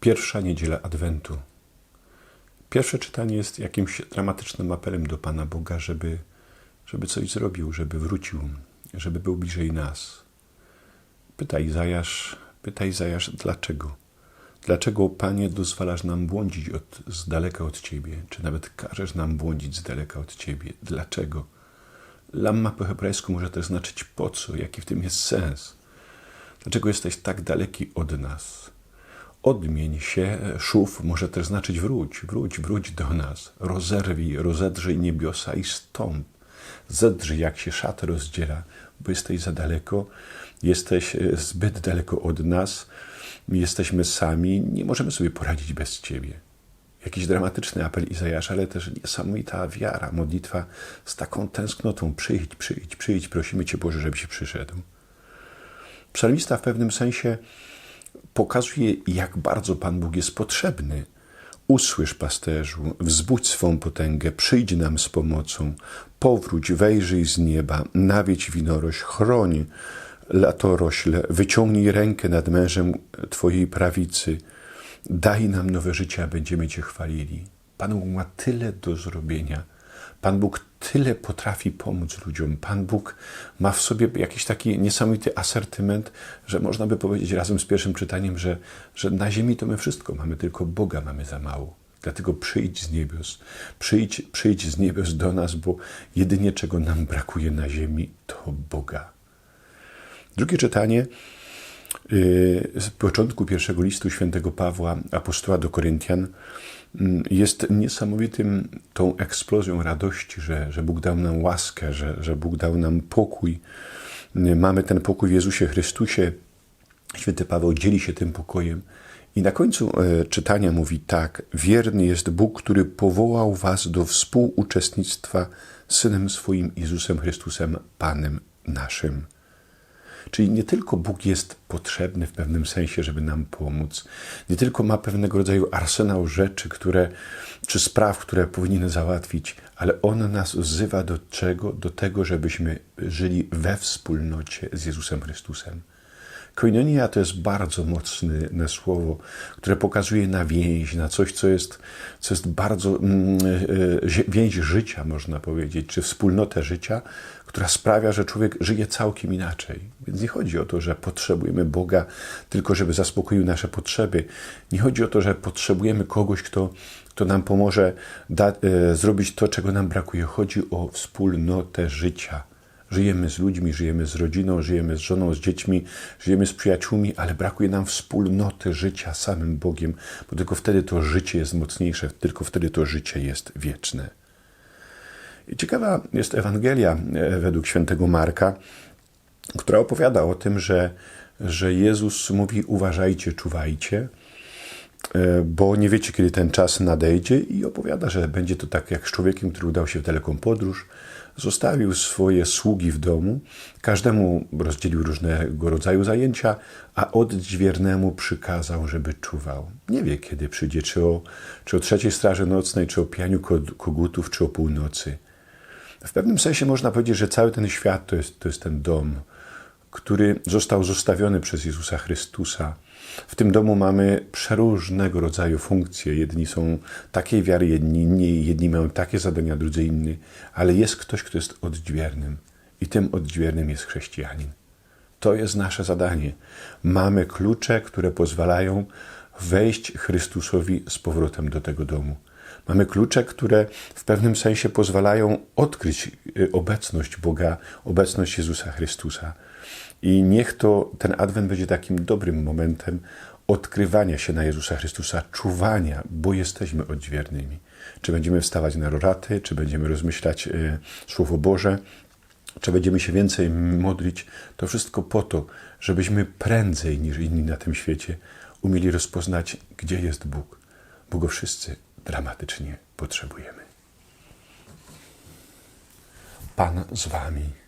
Pierwsza niedziela Adwentu. Pierwsze czytanie jest jakimś dramatycznym apelem do Pana Boga, żeby, żeby coś zrobił, żeby wrócił, żeby był bliżej nas. Pyta Izajasz, pyta Izajasz, dlaczego? Dlaczego, Panie, dozwalasz nam błądzić od, z daleka od Ciebie, czy nawet każesz nam błądzić z daleka od Ciebie? Dlaczego? Lamma po hebrajsku może też znaczyć po co, jaki w tym jest sens. Dlaczego jesteś tak daleki od nas? Odmień się, szów może też znaczyć wróć, wróć, wróć do nas. Rozerwij, rozedrzyj niebiosa i stąp. Zedrzyj, jak się szat rozdziela, bo jesteś za daleko, jesteś e, zbyt daleko od nas, jesteśmy sami, nie możemy sobie poradzić bez Ciebie. Jakiś dramatyczny apel Izajasza, ale też niesamowita wiara, modlitwa z taką tęsknotą. Przyjdź, przyjdź, przyjdź, prosimy Cię Boże, żebyś przyszedł. Psalmista w pewnym sensie pokazuje, jak bardzo Pan Bóg jest potrzebny. Usłysz, pasterzu, wzbudź swą potęgę, przyjdź nam z pomocą, powróć, wejrzyj z nieba, nawiedź winorość, chroń latorośle, wyciągnij rękę nad mężem Twojej prawicy, daj nam nowe życie, a będziemy Cię chwalili. Pan Bóg ma tyle do zrobienia. Pan Bóg tyle potrafi pomóc ludziom. Pan Bóg ma w sobie jakiś taki niesamowity asertyment, że można by powiedzieć razem z pierwszym czytaniem, że, że na ziemi to my wszystko mamy, tylko Boga mamy za mało. Dlatego przyjdź z niebios, przyjdź, przyjdź z niebios do nas, bo jedynie czego nam brakuje na ziemi, to Boga. Drugie czytanie z początku pierwszego listu świętego Pawła, apostoła do Koryntian, jest niesamowitym tą eksplozją radości, że, że Bóg dał nam łaskę, że, że Bóg dał nam pokój. Mamy ten pokój w Jezusie Chrystusie. Święty Paweł dzieli się tym pokojem. I na końcu e, czytania mówi tak: Wierny jest Bóg, który powołał was do współuczestnictwa Synem swoim Jezusem Chrystusem, Panem naszym. Czyli nie tylko Bóg jest potrzebny w pewnym sensie, żeby nam pomóc, nie tylko ma pewnego rodzaju arsenał rzeczy, które, czy spraw, które powinien załatwić, ale On nas wzywa do czego? Do tego, żebyśmy żyli we wspólnocie z Jezusem Chrystusem. Koinonia to jest bardzo mocne słowo, które pokazuje na więź, na coś, co jest, co jest bardzo mm, e, więź życia, można powiedzieć, czy wspólnotę życia, która sprawia, że człowiek żyje całkiem inaczej. Więc nie chodzi o to, że potrzebujemy Boga tylko, żeby zaspokoił nasze potrzeby. Nie chodzi o to, że potrzebujemy kogoś, kto, kto nam pomoże da, e, zrobić to, czego nam brakuje. Chodzi o wspólnotę życia Żyjemy z ludźmi, żyjemy z rodziną, żyjemy z żoną, z dziećmi, żyjemy z przyjaciółmi, ale brakuje nam wspólnoty życia samym Bogiem, bo tylko wtedy to życie jest mocniejsze, tylko wtedy to życie jest wieczne. I ciekawa jest Ewangelia e, według świętego Marka, która opowiada o tym, że, że Jezus mówi: Uważajcie, czuwajcie, e, bo nie wiecie, kiedy ten czas nadejdzie, i opowiada, że będzie to tak jak z człowiekiem, który udał się w daleką podróż Zostawił swoje sługi w domu, każdemu rozdzielił różnego rodzaju zajęcia, a odźwiernemu przykazał, żeby czuwał. Nie wie, kiedy przyjdzie, czy o, czy o trzeciej straży nocnej, czy o pianiu kogutów, czy o północy. W pewnym sensie można powiedzieć, że cały ten świat to jest, to jest ten dom, który został zostawiony przez Jezusa Chrystusa w tym domu mamy przeróżnego rodzaju funkcje. Jedni są takiej wiary, jedni innej, jedni mają takie zadania, drudzy inne, ale jest ktoś, kto jest odźwiernym i tym odźwiernym jest chrześcijanin. To jest nasze zadanie. Mamy klucze, które pozwalają wejść Chrystusowi z powrotem do tego domu. Mamy klucze, które w pewnym sensie pozwalają odkryć y, obecność Boga, obecność Jezusa Chrystusa. I niech to ten adwent będzie takim dobrym momentem odkrywania się na Jezusa Chrystusa, czuwania, bo jesteśmy odźwiernymi. Czy będziemy wstawać na roraty, czy będziemy rozmyślać y, Słowo Boże, czy będziemy się więcej modlić, to wszystko po to, żebyśmy prędzej niż inni na tym świecie umieli rozpoznać, gdzie jest Bóg, bo go wszyscy dramatycznie potrzebujemy. Pan z Wami.